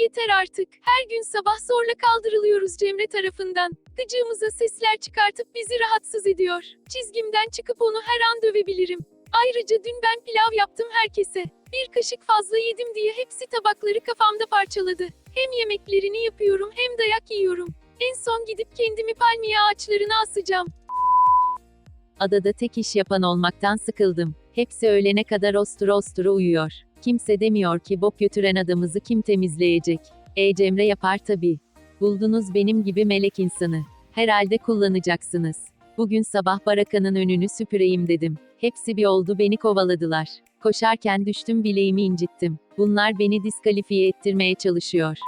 Yeter artık. Her gün sabah zorla kaldırılıyoruz Cemre tarafından. Gıcığımıza sesler çıkartıp bizi rahatsız ediyor. Çizgimden çıkıp onu her an dövebilirim. Ayrıca dün ben pilav yaptım herkese. Bir kaşık fazla yedim diye hepsi tabakları kafamda parçaladı. Hem yemeklerini yapıyorum hem dayak yiyorum. En son gidip kendimi palmiye ağaçlarına asacağım. Adada tek iş yapan olmaktan sıkıldım. Hepsi öğlene kadar ostura ostura uyuyor. Kimse demiyor ki bok götüren adamızı kim temizleyecek. E Cemre yapar tabii. Buldunuz benim gibi melek insanı. Herhalde kullanacaksınız. Bugün sabah barakanın önünü süpüreyim dedim. Hepsi bir oldu beni kovaladılar. Koşarken düştüm bileğimi incittim. Bunlar beni diskalifiye ettirmeye çalışıyor.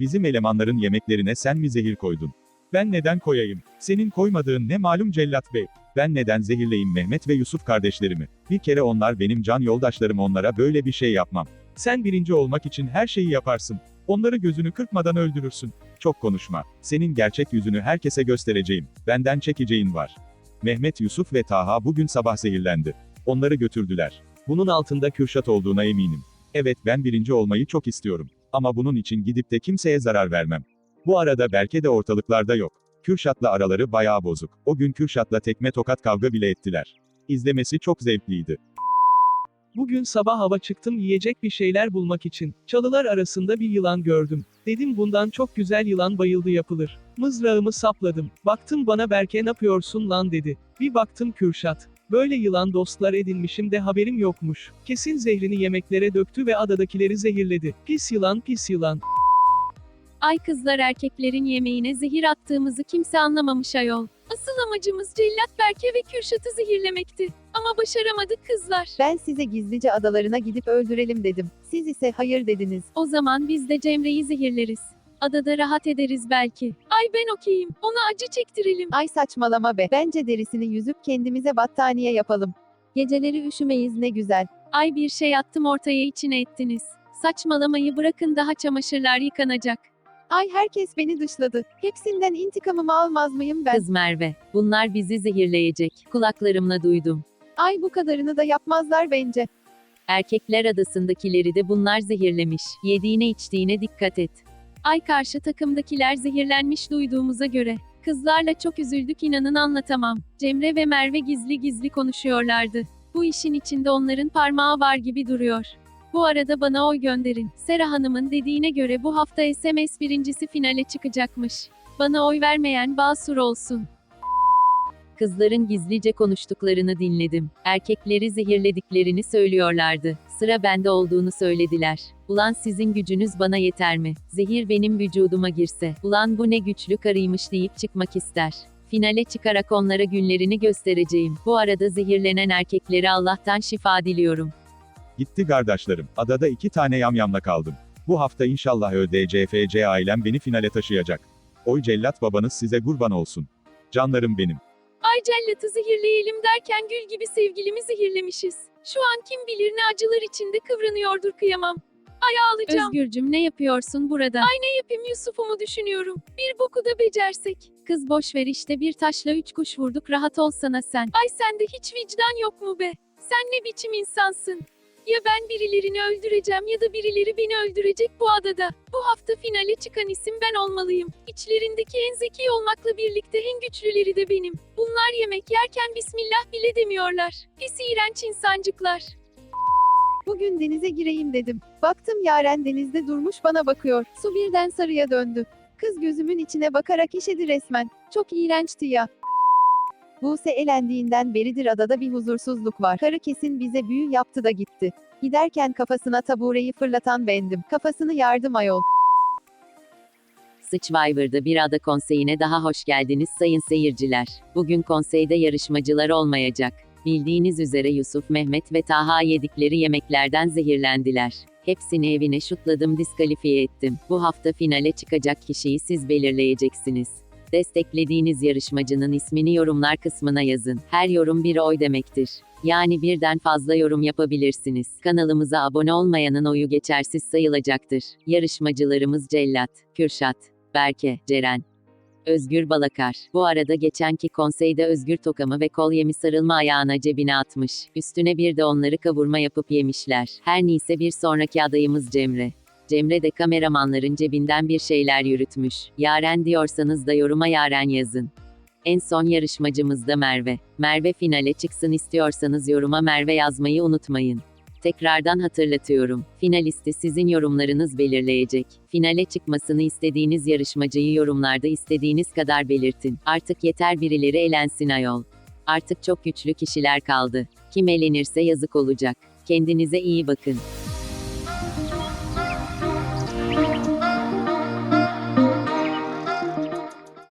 Bizim elemanların yemeklerine sen mi zehir koydun? Ben neden koyayım? Senin koymadığın ne malum cellat bey? Ben neden zehirleyeyim Mehmet ve Yusuf kardeşlerimi? Bir kere onlar benim can yoldaşlarım onlara böyle bir şey yapmam. Sen birinci olmak için her şeyi yaparsın. Onları gözünü kırpmadan öldürürsün. Çok konuşma. Senin gerçek yüzünü herkese göstereceğim. Benden çekeceğin var. Mehmet, Yusuf ve Taha bugün sabah zehirlendi. Onları götürdüler. Bunun altında Kürşat olduğuna eminim. Evet ben birinci olmayı çok istiyorum. Ama bunun için gidip de kimseye zarar vermem. Bu arada Berke de ortalıklarda yok. Kürşat'la araları bayağı bozuk. O gün Kürşat'la tekme tokat kavga bile ettiler. İzlemesi çok zevkliydi. Bugün sabah hava çıktım yiyecek bir şeyler bulmak için. Çalılar arasında bir yılan gördüm. Dedim bundan çok güzel yılan bayıldı yapılır. Mızrağımı sapladım. Baktım bana Berke ne yapıyorsun lan dedi. Bir baktım Kürşat. Böyle yılan dostlar edinmişim de haberim yokmuş. Kesin zehrini yemeklere döktü ve adadakileri zehirledi. Pis yılan pis yılan. Ay kızlar erkeklerin yemeğine zehir attığımızı kimse anlamamış ayol. Asıl amacımız Cellat Berke ve Kürşat'ı zehirlemekti. Ama başaramadık kızlar. Ben size gizlice adalarına gidip öldürelim dedim. Siz ise hayır dediniz. O zaman biz de Cemre'yi zehirleriz. Adada rahat ederiz belki. Ay ben okeyim. Ona acı çektirelim. Ay saçmalama be. Bence derisini yüzüp kendimize battaniye yapalım. Geceleri üşümeyiz ne güzel. Ay bir şey attım ortaya içine ettiniz. Saçmalamayı bırakın daha çamaşırlar yıkanacak. Ay herkes beni dışladı. Hepsinden intikamımı almaz mıyım ben? Kız Merve. Bunlar bizi zehirleyecek. Kulaklarımla duydum. Ay bu kadarını da yapmazlar bence. Erkekler adasındakileri de bunlar zehirlemiş. Yediğine içtiğine dikkat et. Ay karşı takımdakiler zehirlenmiş duyduğumuza göre. Kızlarla çok üzüldük inanın anlatamam. Cemre ve Merve gizli gizli konuşuyorlardı. Bu işin içinde onların parmağı var gibi duruyor. Bu arada bana oy gönderin. Sera Hanım'ın dediğine göre bu hafta SMS birincisi finale çıkacakmış. Bana oy vermeyen basur olsun. Kızların gizlice konuştuklarını dinledim. Erkekleri zehirlediklerini söylüyorlardı. Sıra bende olduğunu söylediler. Ulan sizin gücünüz bana yeter mi? Zehir benim vücuduma girse. Ulan bu ne güçlü karıymış deyip çıkmak ister. Finale çıkarak onlara günlerini göstereceğim. Bu arada zehirlenen erkeklere Allah'tan şifa diliyorum. Gitti kardeşlerim. Adada iki tane yamyamla kaldım. Bu hafta inşallah ÖDCFC ailem beni finale taşıyacak. Oy cellat babanız size kurban olsun. Canlarım benim. Ay cellatı zehirleyelim derken gül gibi sevgilimi zehirlemişiz. Şu an kim bilir ne acılar içinde kıvranıyordur kıyamam. Ay ağlayacağım. Özgürcüm ne yapıyorsun burada? Ay ne yapayım Yusuf'umu düşünüyorum. Bir boku da becersek. Kız boş ver işte bir taşla üç kuş vurduk rahat olsana sen. Ay sende hiç vicdan yok mu be? Sen ne biçim insansın? Ya ben birilerini öldüreceğim ya da birileri beni öldürecek bu adada. Bu hafta finale çıkan isim ben olmalıyım. İçlerindeki en zeki olmakla birlikte en güçlüleri de benim. Bunlar yemek yerken bismillah bile demiyorlar. Pis iğrenç insancıklar. Bugün denize gireyim dedim. Baktım Yaren denizde durmuş bana bakıyor. Su birden sarıya döndü. Kız gözümün içine bakarak işedi resmen. Çok iğrençti ya. Buse elendiğinden beridir adada bir huzursuzluk var. Karı kesin bize büyü yaptı da gitti. Giderken kafasına tabureyi fırlatan bendim. Kafasını yardım ayol. Survivor'da bir ada konseyine daha hoş geldiniz sayın seyirciler. Bugün konseyde yarışmacılar olmayacak. Bildiğiniz üzere Yusuf, Mehmet ve Taha yedikleri yemeklerden zehirlendiler. Hepsini evine şutladım diskalifiye ettim. Bu hafta finale çıkacak kişiyi siz belirleyeceksiniz. Desteklediğiniz yarışmacının ismini yorumlar kısmına yazın. Her yorum bir oy demektir. Yani birden fazla yorum yapabilirsiniz. Kanalımıza abone olmayanın oyu geçersiz sayılacaktır. Yarışmacılarımız Cellat, Kürşat, Berke, Ceren, Özgür Balakar. Bu arada geçenki konseyde Özgür tokamı ve kolyemi sarılma ayağına cebine atmış. Üstüne bir de onları kavurma yapıp yemişler. Her neyse bir sonraki adayımız Cemre. Cemre de kameramanların cebinden bir şeyler yürütmüş. Yaren diyorsanız da yoruma Yaren yazın. En son yarışmacımız da Merve. Merve finale çıksın istiyorsanız yoruma Merve yazmayı unutmayın. Tekrardan hatırlatıyorum. Finalisti sizin yorumlarınız belirleyecek. Finale çıkmasını istediğiniz yarışmacıyı yorumlarda istediğiniz kadar belirtin. Artık yeter birileri elensin ayol. Artık çok güçlü kişiler kaldı. Kim elenirse yazık olacak. Kendinize iyi bakın.